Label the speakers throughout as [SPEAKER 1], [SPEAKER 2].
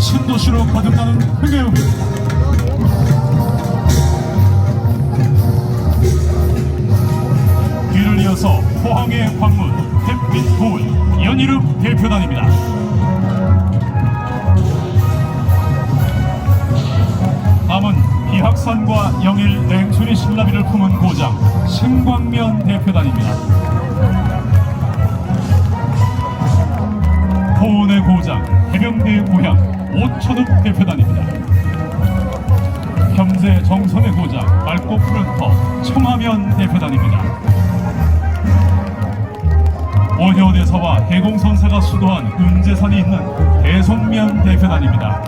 [SPEAKER 1] 신도시로 거듭나는 흥해음. 뒤를 이어서 포항의 광문 햇빛 고운 연이름 대표단입니다. 남은 비학산과 영일 냉수리 신라비를 품은 고장 신광면 대표단입니다. 고운의 고장 해병대의 고향 오천읍 대표단입니다. 현재 정선의 고장 맑고 푸른 터 청하면 대표단입니다. 원효대사와 대공선사가 수도한 은재산이 있는 대송면 대표단입니다.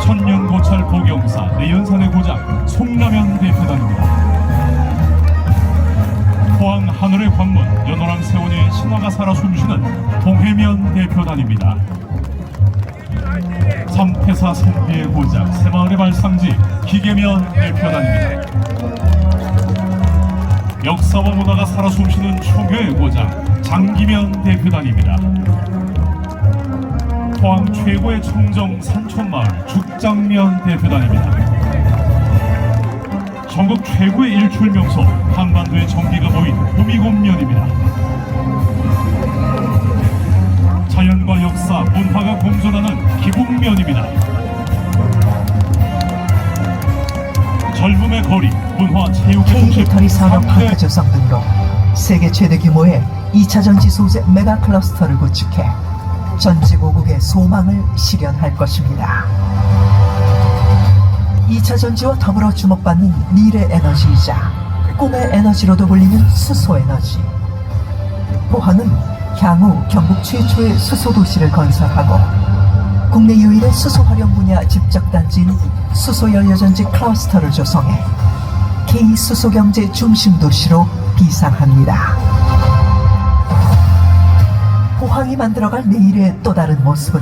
[SPEAKER 1] 천년고찰 보경사 내연산의 고장 송라면 대표단입니다. 포항 하늘의 관문 연호랑 세원의 신화가 살아 숨쉬는 동해면 대표단입니다. 삼태사 선비의 고장 새마을의 발상지 기계면 대표단입니다. 역사와 문화가 살아 숨쉬는 초교의 고장 장기면 대표단입니다. 포항 최고의 청정 산촌마을 죽장면 대표단입니다. 전국 최고의 일출 명소 한반도의 정기가 모인 호미곶면입니다. 자연과 역사, 문화가 공존하는 기북면입니다. 젊음의 거리, 문화, 체육의
[SPEAKER 2] 배터리 산업 파크 조성 등으로 세계 최대 규모의 2차 전지 소재 메가 클러스터를 구축해 전지고국의 소망을 실현할 것입니다. 2차 전지와 더불어 주목받는 미래 에너지이자 꿈의 에너지로도 불리는 수소 에너지. 포항은 향후 경북 최초의 수소 도시를 건설하고 국내 유일의 수소 활용 분야 집적 단지인 수소 연료전지 클러스터를 조성해 K 수소 경제 중심 도시로 비상합니다. 포항이 만들어갈 내일의 또 다른 모습은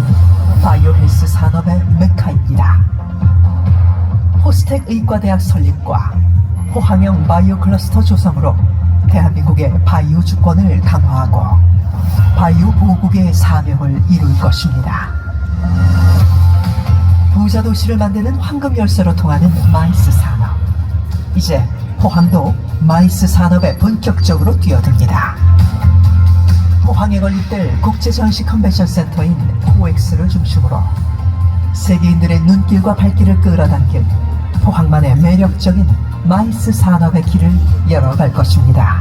[SPEAKER 2] 바이오 헬스 산업의 메카입니다. 포스텍 의과대학 설립과 포항형 바이오 클러스터 조성으로 대한민국의 바이오 주권을 강화하고 바이오 보호국의 사명을 이룰 것입니다. 부자 도시를 만드는 황금 열쇠로 통하는 마이스 산업. 이제 포항도 마이스 산업에 본격적으로 뛰어듭니다. 포항에 건립될 국제전시 컨벤션 센터인 코엑스를 중심으로 세계인들의 눈길과 발길을 끌어당길 포항만의 매력적인 마이스 산업의 길을 열어갈 것입니다.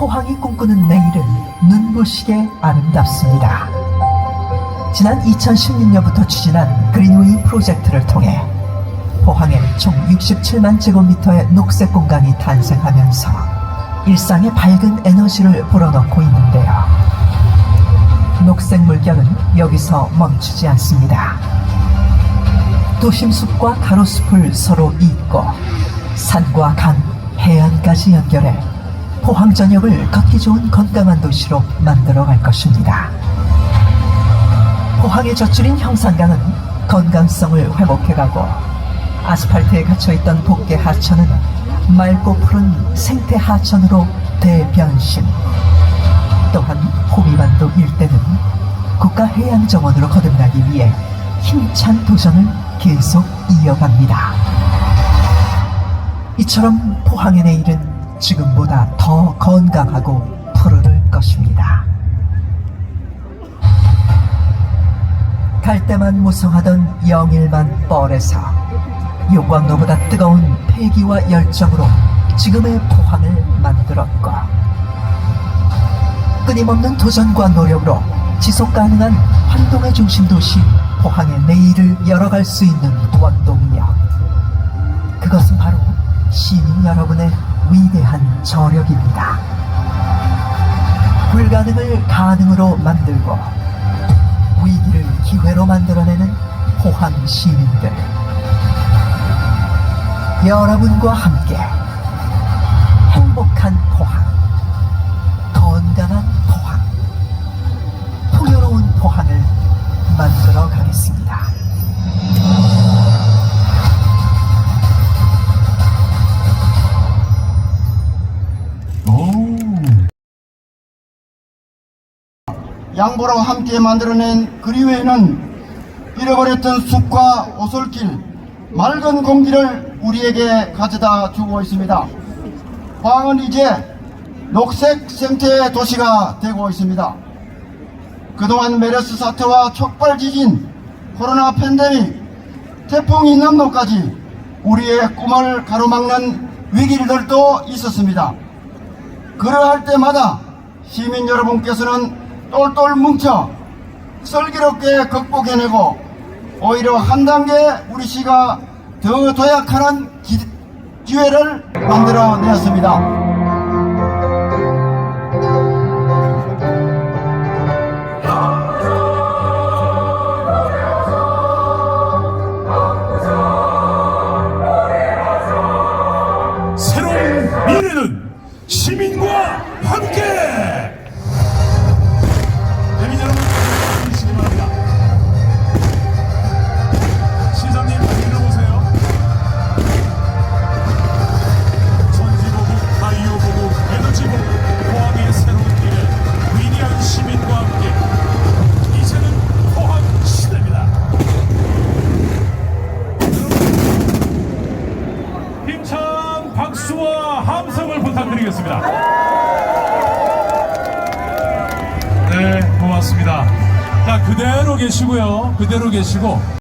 [SPEAKER 2] 포항이 꿈꾸는 내일은 눈부시게 아름답습니다. 지난 2016년부터 추진한 그린웨이 프로젝트를 통해 포항에 총 67만 제곱미터의 녹색 공간이 탄생하면서 일상의 밝은 에너지를 불어넣고 있는데요. 녹색 물결은 여기서 멈추지 않습니다. 도심숲과 가로숲을 서로 잇고 산과 강, 해안까지 연결해 포항 전역을 걷기 좋은 건강한 도시로 만들어 갈 것입니다. 포항의 젖줄인 형산강은 건강성을 회복해가고 아스팔트에 갇혀있던 복개 하천은 맑고 푸른 생태 하천으로 대변신. 또한 호미반도 일대는 국가해양정원으로 거듭나기 위해 힘찬 도전을 계속 이어갑니다. 이처럼 포항의 내일은 지금보다 더 건강하고 푸르를 것입니다. 갈 때만 무성하던 영일만 뻘에서 요광로보다 뜨거운 패기와 열정으로 지금의 포항을 만들었고 끊임없는 도전과 노력으로 지속 가능한 활동의 중심 도시 포항의 내일을 열어갈 수 있는 원동력 그것은 바로 시민 여러분의 위대한 저력입니다. 불가능을 가능으로 만들고 위기를 기회로 만들어내는 포항 시민들. 여러분과 함께 행복한 포항,
[SPEAKER 3] 양보로 함께 만들어낸 그리웨이는 잃어버렸던 숲과 오솔길, 맑은 공기를 우리에게 가져다 주고 있습니다. 포항은 이제 녹색 생태 도시가 되고 있습니다. 그동안 메르스 사태와 촉발 지진, 코로나 팬데믹, 태풍 이남노까지 우리의 꿈을 가로막는 위기들도 있었습니다. 그러할 때마다 시민 여러분께서는 똘똘 뭉쳐 슬기롭게 극복해내고 오히려 한 단계 우리 시가 더 도약하는 기, 기회를 만들어내었습니다.
[SPEAKER 1] 새로운 미래는 시민과 함께! 대 그대로 계시고.